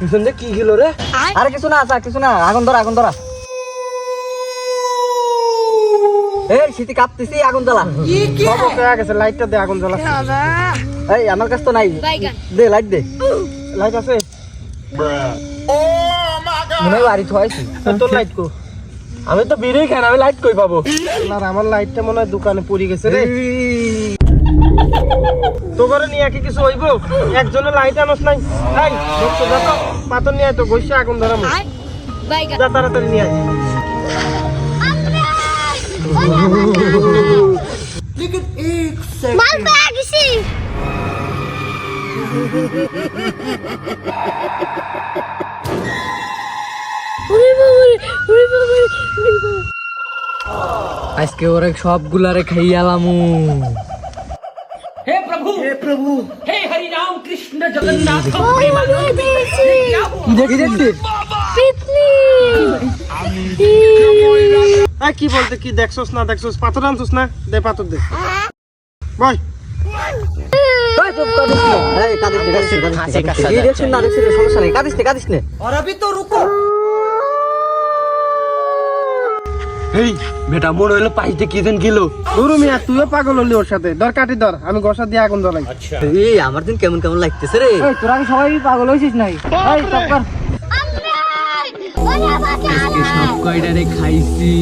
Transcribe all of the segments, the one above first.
পিছনে কি গেল রে? আরে কিছু না আসা কিছু না আগুন ধরা আগুন ধরা। এই শীতে কাঁপতেছি আগুন জ্বালা। সব গেছে লাইটটা দে আগুন জ্বালা। এই আমার কাছে তো নাই। দে লাইট দে। লাইট আছে? মনে হয় বাড়ি থুয়াইছি। তোর লাইট কো। আমি তো বিড়ি খাই আমি লাইট কই পাবো? না আমার লাইটটা মনে হয় দোকানে পড়ে গেছে রে। তো করে নিয়ে কি কিছু হইব? একজনের লাইট আনস নাই। পাথর নিয়ে তো ঘষে আগুন ধরামো যা তাড়াতাড়ি নিয়ে আয়। আজকে ওরে সবগুলারে খাইয়ালামু। हे प्रभु हे प्रभु हे हरि राम कृष्ण जगन्नाथ ওরে বাবারে দেখছি কি দেখছিস পিতনি এই কি বলতে কি দেখছস না দেখছস পাথর আনছস না দে পাথর দে বয় এই চুপ কর দিস নে। এই কাঁদিস নে, কাঁদিস নে, কাঁদিস নে, কাঁদিস নে। কি দেখছিস না দেখছিস এই বেটা মনে হইল পাইতে কি দিন গেল। দুরু মিয়া তুইও পাগল হলি ওর সাথে। ধর কাটি ধর আমি গসা দিয়ে আগুন ধরাই এই আমার দিন কেমন কেমন লাগতেছে রে। তোরা কি সবাই পাগল হইছিস নাই? এই চপ কর। ওরে বাবা সব কয়টারে খাইছি।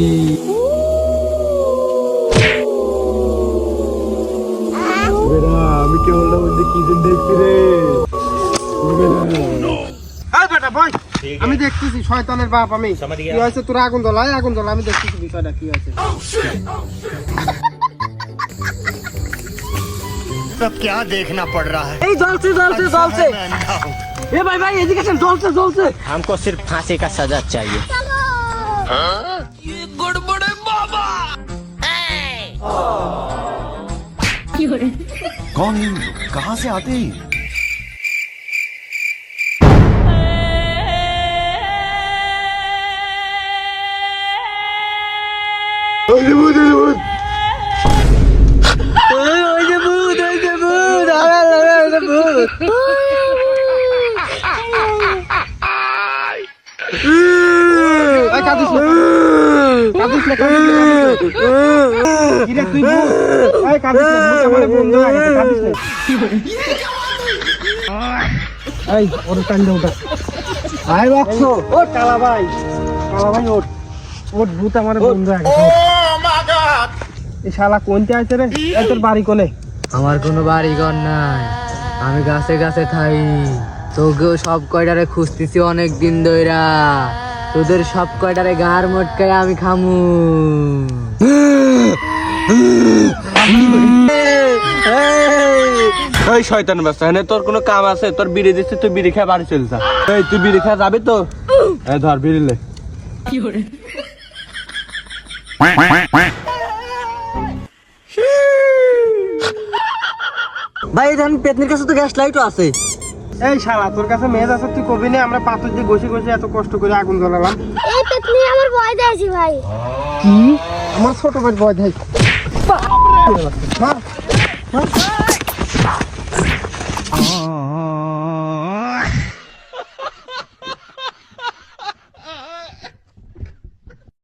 আমি কেবল মধ্যে কি দিন দেখছি রে। বেটা বয় আমি দেখতেছি শয়তানের বাপ আমি কি হয়েছে তোরা আগুন জ্বলাই আগুন জ্বলা আমি দেখতেছি বিষয়টা কি হয়েছে सब क्या देखना पड़ रहा है এই জ্বলছে জ্বলছে জ্বলছে मैं अंधा हूँ এ ভাই ভাই এদিকে আসেন জ্বলছে জ্বলছে हमको सिर्फ फांसी का सजा चाहिए कौन है कहाँ से आते हैं এই ওর কান্দে ওটা। আয় বাক্স। ও কালা ভাই কালা ভাই ওঠ ওঠ ভূত আমার বন্ধু আগে এই শালা কোনতে আছে রে? এই তোর বাড়ি কোনে? আমার কোনো বাড়ি ঘর নাই। আমি গাছে গাছে থাই। তোকেও সব কয়টারে খুঁজতেছি অনেক দিন ধইরা। তোদের সব কয়টারে গার মটকায় আমি খামু। এই শয়তান বাচ্চা এনে তোর কোনো কাম আছে? তোর বিড়ি দিচ্ছে তুই বিড়ি খেয়ে বাড়ি চলে যা। এই তুই বিড়ি খেয়ে যাবি তো? ধর বিড়ি লে। ভাই আমি পেতনির কাছে তো গ্যাস লাইটও আছে। এই শালা তোর কাছে মেজ আছে তুই কবি না? আমরা পাথর দিয়ে ঘষে ঘষে এত কষ্ট করে আগুন জ্বালালাম। এই পিতনি আমার ভয় দেয়ছি ভাই। কি? আমার ছোট ভাই ভয় দেয় মার, মার।